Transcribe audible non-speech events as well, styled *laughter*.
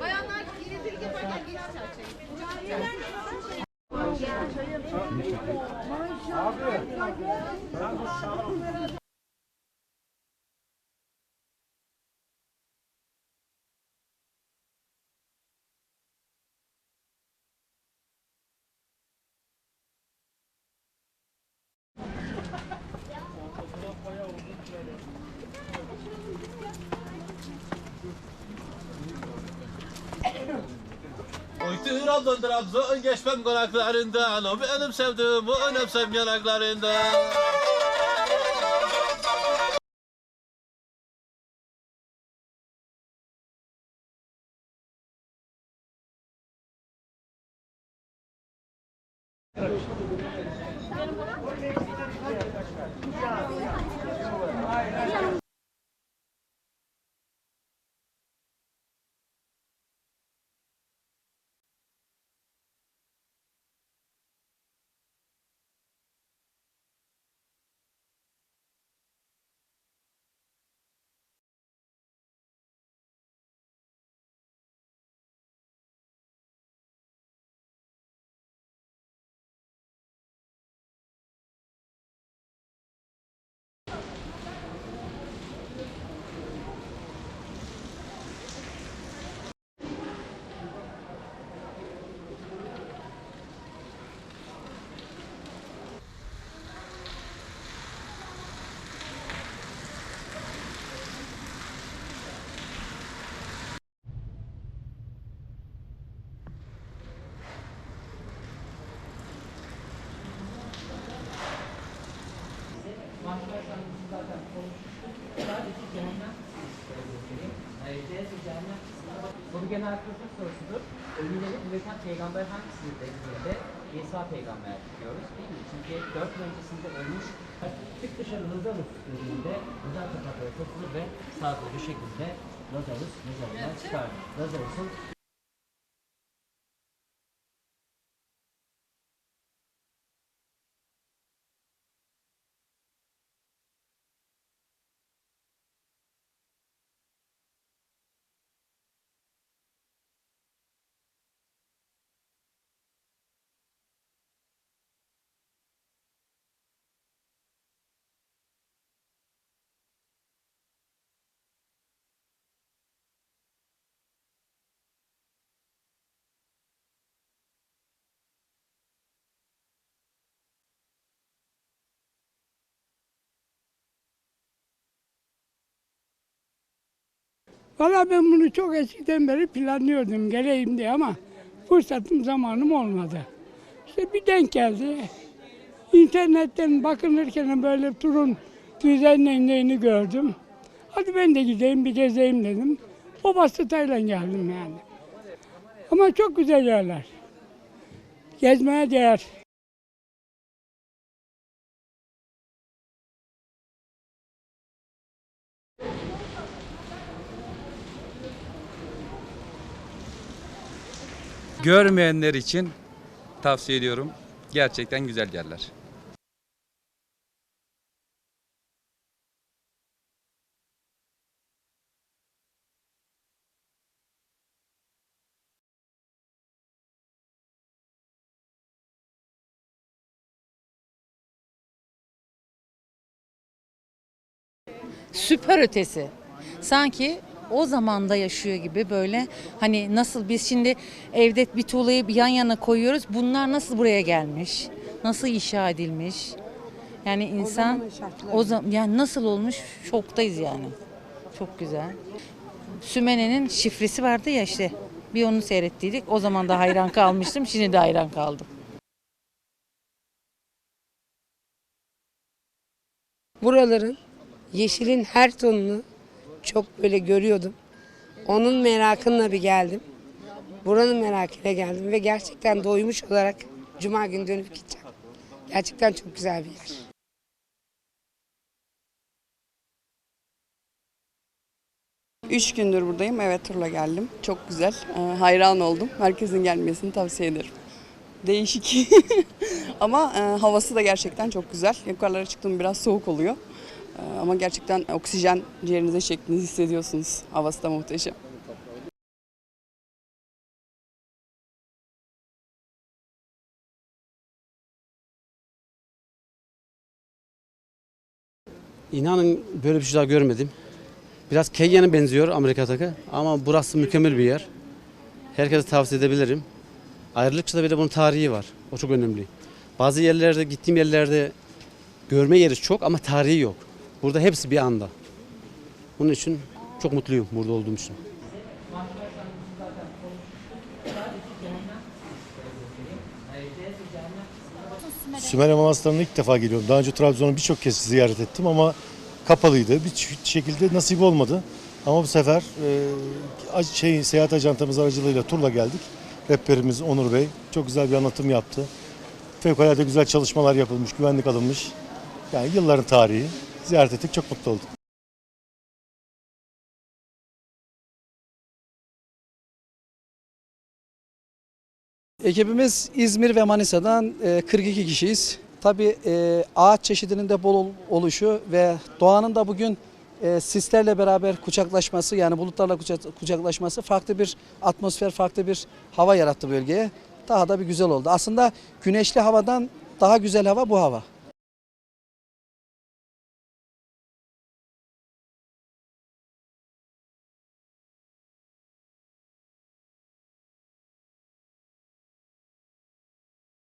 Bayanlar yine yaparken geçeceğiz çayı. Oy Trabzon Trabzon geçmem konaklarından O benim sevdiğim o önemsem yanaklarından Soru genel kültür sorusudur. Ölüleri üreten peygamber hangisidir diye de İsa peygamber diyoruz değil mi? Çünkü dört yıl öncesinde ölmüş. Çık dışarı Lazarus dediğinde Lazar kapakları tutulur ve sağlıklı bir şekilde Lazarus mezarından çıkar. Lazarus'un Valla ben bunu çok eskiden beri planlıyordum geleyim diye ama fırsatım zamanım olmadı. İşte bir denk geldi. İnternetten bakınırken böyle turun düzenlendiğini gördüm. Hadi ben de gideyim bir gezeyim dedim. O vasıtayla geldim yani. Ama çok güzel yerler. Gezmeye değer. Görmeyenler için tavsiye ediyorum. Gerçekten güzel yerler. süper ötesi. Sanki o zamanda yaşıyor gibi böyle hani nasıl biz şimdi evde bir tuğlayı yan yana koyuyoruz. Bunlar nasıl buraya gelmiş? Nasıl inşa edilmiş? Yani insan o zaman yani nasıl olmuş şoktayız yani. Çok güzel. Sümene'nin şifresi vardı ya işte. Bir onu seyrettiydik. O zaman da hayran kalmıştım. *laughs* Şimdi de hayran kaldım. buraların yeşilin her tonunu çok böyle görüyordum. Onun merakınla bir geldim. Buranın merakıyla geldim ve gerçekten doymuş olarak cuma günü dönüp gideceğim. Gerçekten çok güzel bir yer. Üç gündür buradayım. Evet turla geldim. Çok güzel. Ee, hayran oldum. Herkesin gelmesini tavsiye ederim. Değişik. *laughs* Ama e, havası da gerçekten çok güzel. Yukarılara çıktım biraz soğuk oluyor. Ee, ama gerçekten oksijen ciğerinize şeklini hissediyorsunuz. Havası da muhteşem. İnanın böyle bir şey daha görmedim. Biraz Kenya'ya benziyor Amerika'daki ama burası mükemmel bir yer. Herkese tavsiye edebilirim. Ayrılıkçıda bile bunun tarihi var. O çok önemli. Bazı yerlerde, gittiğim yerlerde görme yeri çok ama tarihi yok. Burada hepsi bir anda. Bunun için çok mutluyum burada olduğum için. Sümerya Manastırı'na ilk defa geliyorum. Daha önce Trabzon'u birçok kez ziyaret ettim ama kapalıydı. Bir şekilde nasip olmadı. Ama bu sefer e, şey seyahat ajantamız aracılığıyla turla geldik. Rehberimiz Onur Bey çok güzel bir anlatım yaptı. Fevkalade güzel çalışmalar yapılmış, güvenlik alınmış. Yani yılların tarihi. Ziyaret ettik, çok mutlu olduk. Ekibimiz İzmir ve Manisa'dan e, 42 kişiyiz. Tabii e, ağaç çeşidinin de bol ol- oluşu ve doğanın da bugün e, sislerle beraber kucaklaşması yani bulutlarla kucak- kucaklaşması farklı bir atmosfer, farklı bir hava yarattı bölgeye. Daha da bir güzel oldu. Aslında güneşli havadan daha güzel hava bu hava.